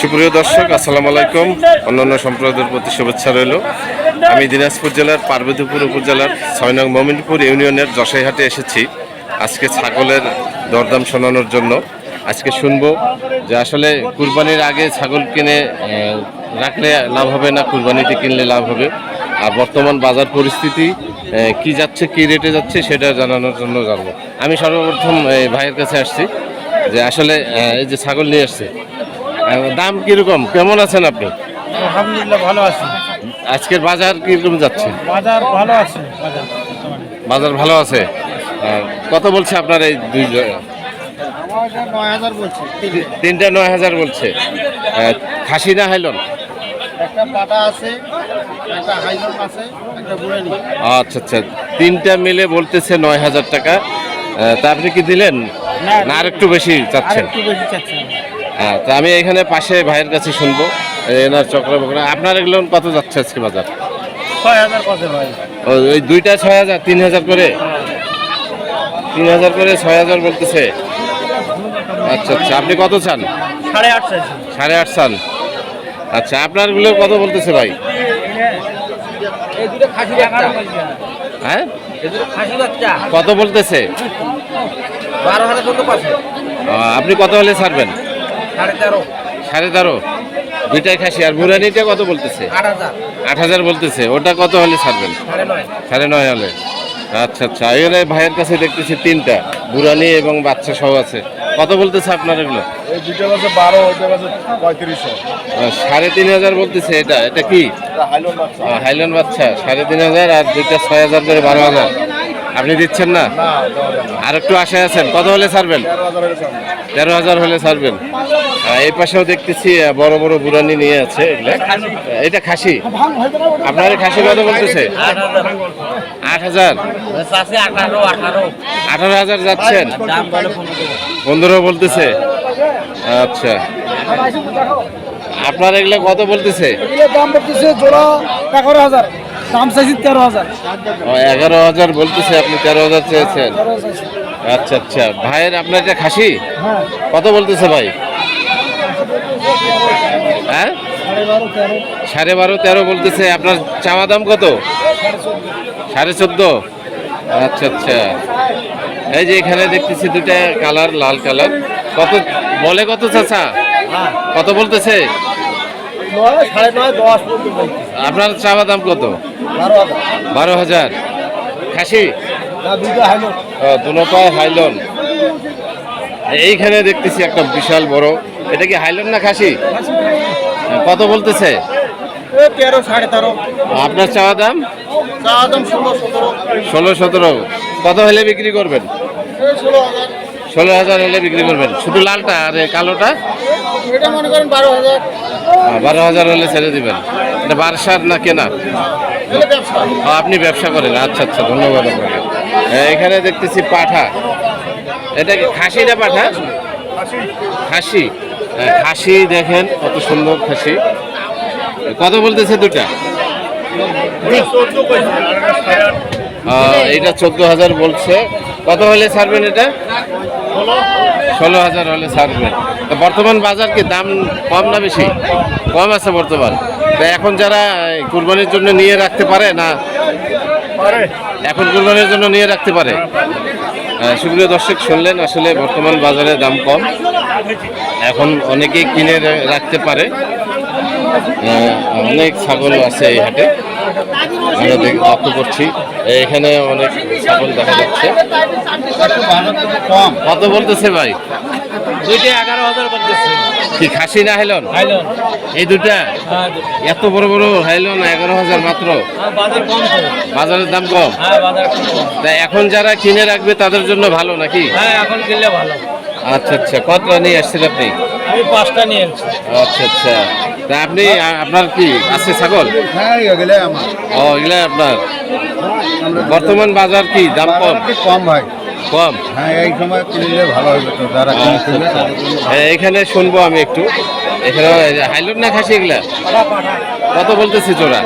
সুপ্রিয় দর্শক, আসসালামু আলাইকুম। অন্যান্য সম্প্রদায়ের প্রতি শুভেচ্ছা রইল। আমি দিনাজপুর জেলার পার্বতীপুর উপজেলার ছয় নং মমিনপুর ইউনিয়নের যশাইহাটে এসেছি। আজকে ছাগলের দরদাম শোনানোর জন্য আজকে শুনব যে আসলে কুরবানির আগে ছাগল কিনে রাখলে লাভ হবে না কুরবানিতে কিনলে লাভ হবে? আর বর্তমান বাজার পরিস্থিতি কি যাচ্ছে, কি রেটে যাচ্ছে সেটা জানানোর জন্য জানব। আমি সর্বপ্রথম ভাইয়ের কাছে আসছি যে আসলে এই যে ছাগল নিয়ে আসছে দাম কীরকম? কেমন আছেন আপনি? আলহামদুলিল্লাহ ভালো আছি। আজকের বাজার কীরকম যাচ্ছে? বাজার ভালো আছে বাজার ভালো আছে? কত বলছে আপনার এই দুই তিনটা নয় হাজার বলছে। খাসি না হাইলন? আচ্ছা আচ্ছা। তিনটা মিলে বলতেছে নয় হাজার টাকা। তা আপনি কি দিলেন? না। আর একটু বেশি চাচ্ছেন। হ্যাঁ তা আমি এখানে পাশে ভাইয়ের কাছে শুনব। এনার চক্র বকরা আপনার এগুলো কত যাচ্ছে আজকে বাজার? ছয় হাজার ভাই। ওই দুইটা ছয় হাজার তিন হাজার করে? তিন হাজার করে ছয় হাজার বলতেছে। আচ্ছা আচ্ছা আপনি কত চান? সাড়ে আট চাইছি। সাড়ে আট চান। আচ্ছা আপনারগুলো কত বলতেছে ভাই? হ্যাঁ? কত বলতেছে? বারো হাজার আপনি কত হলে ছাড়বেন? সাড়ে তেরো। দুইটাই খাসি। আর বুড়ানিটা কত বলতেছে? আট হাজার। বলতেছে। ওটা কত হলে ছাড়বেন? সাড়ে নয়। হলে। আচ্ছা আচ্ছা। এখানে ভাইয়ের কাছে দেখতেছি তিনটা। বুড়ানি এবং বাচ্চা সহ আছে। কত বলতেছে আপনার এগুলো? সাড়ে তিন হাজার বলতেছে এটা। এটা কি? হাইলন বাচ্চা। বাচ্চা। সাড়ে তিন হাজার আর দুইটা ছয় হাজার করে বারো হাজার। আপনি দিচ্ছেন না? আর একটু আশায় আছেন। কত হলে ছাড়বেন? তেরো হাজার হলে ছাড়বেন। এই পাশেও দেখতেছি বড় বড় বুড়ানি নিয়ে আছে এটা খাসি। আপনার খাসি কত বলতেছে? আট হাজার। আঠারো হাজার যাচ্ছেন। পনেরো বলতেছে। আচ্ছা। আপনার এগুলো কত বলতেছে? পড়তেছে জোড়া এগারো হাজার। দাম চাইছি তেরো হাজার। এগারো হাজার বলতেছে আপনি তেরো হাজার চেয়েছেন। আচ্ছা আচ্ছা। ভাইয়ের আপনার এটা খাসি? হ্যাঁ। কত বলতেছে ভাই? হ্যাঁ? সাড়ে বারো তেরো। বলতেছে। আপনার চাওয়া দাম কত? সাড়ে চোদ্দ। আচ্ছা আচ্ছা। এই যে এখানে দেখতেছি দুটা কালার লাল কালার। কত বলে কত চাচা? কত বলতেছে। আপনার চাওয়া দাম কত? বারো হাজার। খাসি? না দুইটা হাইলো দুনো পায়ে হাইলন। এইখানে দেখতেছি একটা বিশাল বড়। এটা কি হাইলন না খাসি? কত বলতেছে? তেরো সাড়ে তেরো। আপনার চাওয়া দাম? ষোলো সতেরো। ষোলো সতেরো। কত হলে বিক্রি করবেন? ষোলো হাজার। হলে বিক্রি করবেন। শুধু লালটা আর কালোটা? এটা মনে করেন বারো হাজার। বারো হাজার হলে ছেড়ে দিবেন। এটা বারসার না কেনা আপনি ব্যবসা করেন? আচ্ছা আচ্ছা ধন্যবাদ আপনাকে। এখানে দেখতেছি পাঠা। এটা কি খাসি না পাঠা? খাসি। খাসি দেখেন কত সুন্দর খাসি। কত বলতেছে দুটা এটা চোদ্দ হাজার বলছে। কত হলে ছাড়বেন এটা? ষোলো হাজার হলে ছাড়বেন। তো বর্তমান বাজার কি দাম কম না বেশি? কম আছে বর্তমান। এখন যারা কুরবানির জন্য নিয়ে রাখতে পারে না এখন কুরবানির জন্য নিয়ে রাখতে পারে। সুপ্রিয় দর্শক শুনলেন আসলে বর্তমান বাজারে দাম কম। এখন অনেকেই কিনে রাখতে পারে। অনেক ছাগল আছে এই হাটে। আমরা দেখ- লক্ষ্য করছি এখানে অনেক ছাগল দেখা যাচ্ছে। কত বলতেছে ভাই? দুইটা এগারো হাজার বলতেছে কি খাসি না হাইলন? এই দুটা এত বড় বড় হাইলন এগারো হাজার মাত্র? বাজার কম বাজারের দাম কম? হ্যাঁ বাজার কম। তা এখন যারা কিনে রাখবে তাদের জন্য ভালো নাকি? হ্যাঁ এখন কিনলে ভালো। আচ্ছা আচ্ছা। কতটা নিয়ে আসছেন আপনি? আমি পাঁচটা নিয়ে আচ্ছা আচ্ছা। তা আপনি আপনার কি আছে ছাগল? হ্যাঁ গেলে আমার। ও এগুলা আপনার। বর্তমান বাজার কি দাম কম? কম ভাই? কম? হ্যাঁ এই সময় কিনলে ভালো হবে তো যারা আচ্ছা আচ্ছা। হ্যাঁ, এখানে শুনব আমি একটু। এখানে হাইলন না খাসি এগুলা? কত বলতেছি জোড়া?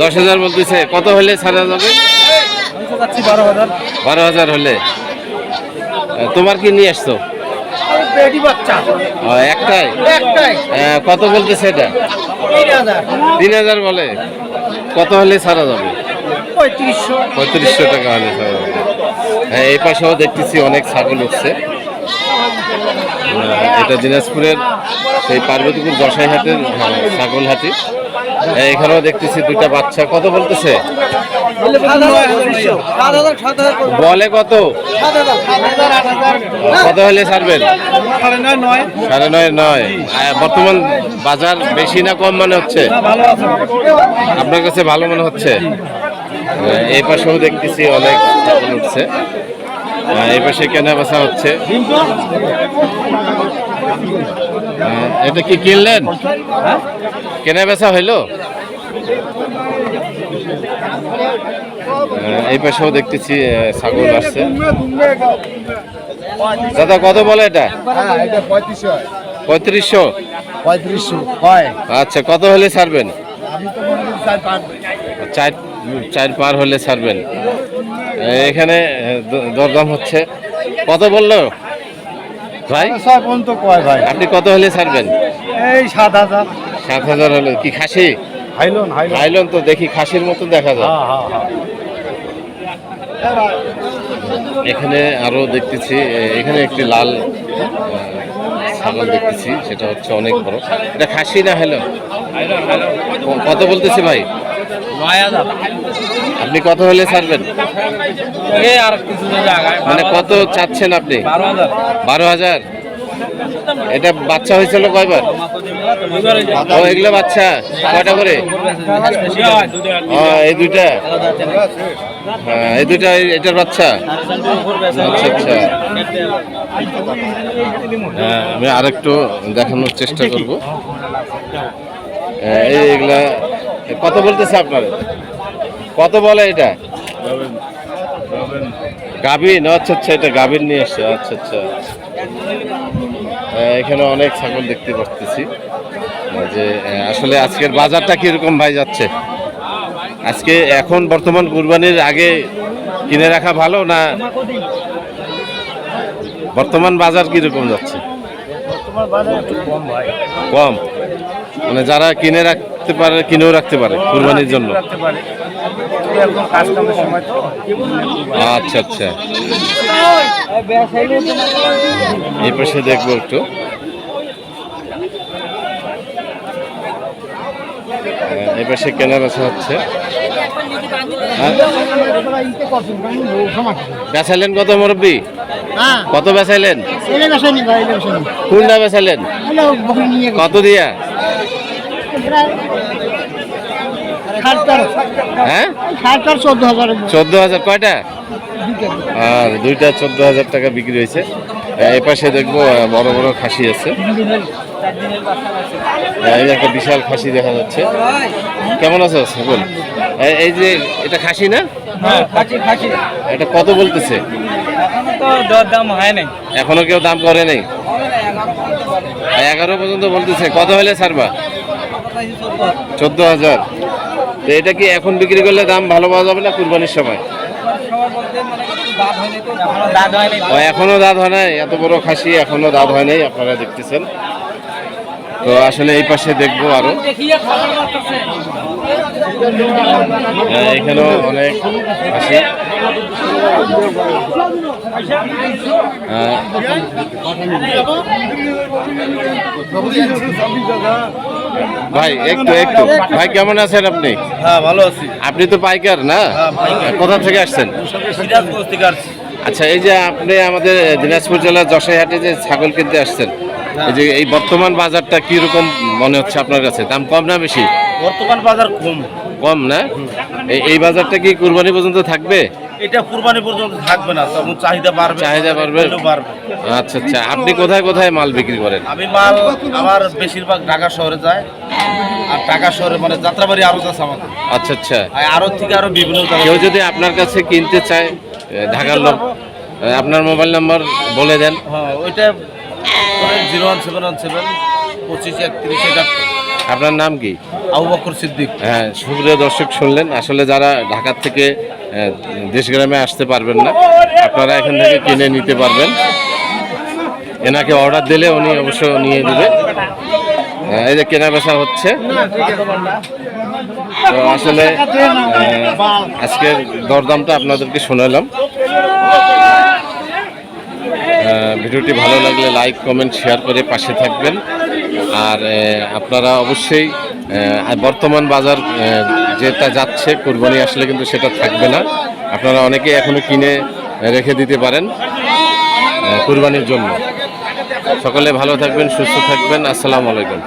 দশ হাজার বলতেছে। কত হলে ছাড়া যাবে? আমি তো যাচ্ছি বারো হাজার বারো হাজার হলে তোমার কি নিয়ে আসছো? একটাই? একটাই কত বলতেছে এটা? তিন হাজার বলে। কত হলে ছাড়া যাবে? পঁয়ত্রিশশো। পঁয়ত্রিশশো টাকা হলে ছাড়া এই পাশেও দেখতেছি অনেক ছাগল উঠছে। এটা দিনাজপুরের সেই পার্বতীপুর জসাইহাটের হ্যাঁ, ছাগল হাটি হ্যাঁ, এখানেও দেখতেছি দুইটা বাচ্চা। কত বলতেছে? বলে কত? কত হলে ছাড়বেন? সাড়ে নয় নয়। বর্তমান বাজার বেশি না কম মনে হচ্ছে? আপনার কাছে ভালো মনে হচ্ছে? এই পাশেও দেখতেছি অনেক উঠছে। এই পাশে কেনা বেচা হচ্ছে। এটা কি কিনলেন? কেনা বেচা হইল? এই পাশেও দেখতেছি ছাগল আসছে। দাদা কত বলে এটা? হ্যাঁ পঁয়ত্রিশশো। পঁয়ত্রিশশো? আচ্ছা কত হলে ছাড়বেন? চার চার চার পার হলে ছাড়বেন। এখানে দরদাম হচ্ছে। কত বলল? ভাই? পর্যন্ত কয় ভাই? আপনি কত হলে ছাড়বেন? এই সাত হাজার। সাত হাজার হলে কি খাসি? হাইলন হাইলন। তো দেখি খাসির মতো দেখা যায়। হ্যাঁ হ্যাঁ হ্যাঁ। এখানে আরও দেখতেছি এখানে একটি লাল ছাগল দেখতেছি সেটা হচ্ছে অনেক বড়। এটা খাসি না হলো কত বলতেছি ভাই? আপনি কত হলে ছাড়বেন? মানে কত চাচ্ছেন আপনি? বারো হাজার। এটা বাচ্চা হয়েছিল কয়বার? ও এগুলো বাচ্চা? কয়টা করে? এই দুইটা? হ্যাঁ এই দুইটা এটার বাচ্চা? আচ্ছা আচ্ছা। হ্যাঁ আমি আরেকটু দেখানোর চেষ্টা করব। হ্যাঁ, এই এগুলা কত বলতেছে আপনার? কত বলে এটা? গাভিন আচ্ছা আচ্ছা এটা গাভিন নিয়ে এসছে আচ্ছা আচ্ছা। এখানে অনেক ছাগল দেখতে পাচ্ছি যে আসলে আজকের বাজারটা কীরকম ভাই যাচ্ছে? আজকে এখন বর্তমান কুরবানির আগে কিনে রাখা ভালো না বর্তমান বাজার কীরকম যাচ্ছে? কম মানে যারা কিনে রাখতে পারে কিনেও রাখতে পারে কুরবানির জন্য? আচ্ছা আচ্ছা। এই পাশে দেখব একটু। হ্যাঁ, এই পাশে কেনা বেচা হচ্ছে। হ্যাঁ? বেচাইলেন কত মুরব্বী? হ্যাঁ। কত বেচাইলেন? কোনটা বেচাইলেন? কত দিয়া? হ্যাঁ? চোদ্দ হাজার কয়টা? আর দুইটা চোদ্দ হাজার টাকা বিক্রি হয়েছে। পাশে দেখব বড় বড় খাসি আছে। এই একটা বিশাল খাসি দেখা যাচ্ছে। কেমন আছে ছাগল এই- যে এটা খাসি না? হ্যাঁ এটা কত বলতেছে? এখনও হয় কেউ দাম করে নাই? এগারো পর্যন্ত বলতেছে। কত হলে ছাড়বা? চোদ্দ হাজার। তো এটা কি এখন বিক্রি করলে দাম ভালো পাওয়া যাবে না কুরবানির সময়? এখনও দাঁত হয় নাই? এত বড় খাসি এখনও দাঁত হয় নাই আপনারা দেখতেছেন। তো আসলে এই পাশে দেখব আরও। হ্যাঁ, এখানেও অনেক খাসি। হ্যাঁ, ভাই একটু একটু। ভাই কেমন আছেন আপনি? হ্যাঁ ভালো আছি। আপনি তো পাইকার না? কোথা থেকে আসছেন? আচ্ছা এই যে আপনি আমাদের দিনাজপুর জেলার যশাইহাটে যে ছাগল কিনতে আসছেন এই যে এই বর্তমান বাজারটা কি রকম মনে হচ্ছে আপনার কাছে? দাম কম না বেশি? বর্তমান বাজার কম। কম না? এই বাজারটা কি কুরবানি পর্যন্ত থাকবে? এটা কুরবানি পর্যন্ত থাকবে না তখন চাহিদা বাড়বে চাহিদা বাড়বে? বাড়বে। আচ্ছা আচ্ছা। আপনি কোথায় কোথায় মাল বিক্রি করেন? আমি মাল আমার বেশিরভাগ ঢাকা শহরে যায় আর ঢাকা শহরে মানে যাত্রাবাড়ি আরও আছে আমাদের। আচ্ছা আচ্ছা। আর থেকে আরও বিভিন্ন কেউ যদি আপনার কাছে কিনতে চায় ঢাকার লোক আপনার মোবাইল নাম্বার বলে দেন। হ্যাঁ ওইটা zero one seven one seven পঁচিশ একত্রিশ একাত্তর আপনার নাম কি? আবু বকর সিদ্দিক। হ্যাঁ সুপ্রিয় দর্শক শুনলেন আসলে যারা ঢাকার থেকে দেশগ্রামে আসতে পারবেন না আপনারা এখান থেকে কিনে নিতে পারবেন। এনাকে অর্ডার দিলে উনি অবশ্য নিয়ে দেবে এই যে কেনা বেচা হচ্ছে। তো আসলে আজকের দরদামটা আপনাদেরকে শোনালাম। ভিডিওটি ভালো লাগলে লাইক কমেন্ট শেয়ার করে পাশে থাকবেন। আর আপনারা অবশ্যই বর্তমান বাজার যেটা যাচ্ছে কুরবানি আসলে কিন্তু সেটা থাকবে না। আপনারা অনেকে এখনও কিনে রেখে দিতে পারেন কোরবানির জন্য। সকলে ভালো থাকবেন, সুস্থ থাকবেন। আসসালামু আলাইকুম।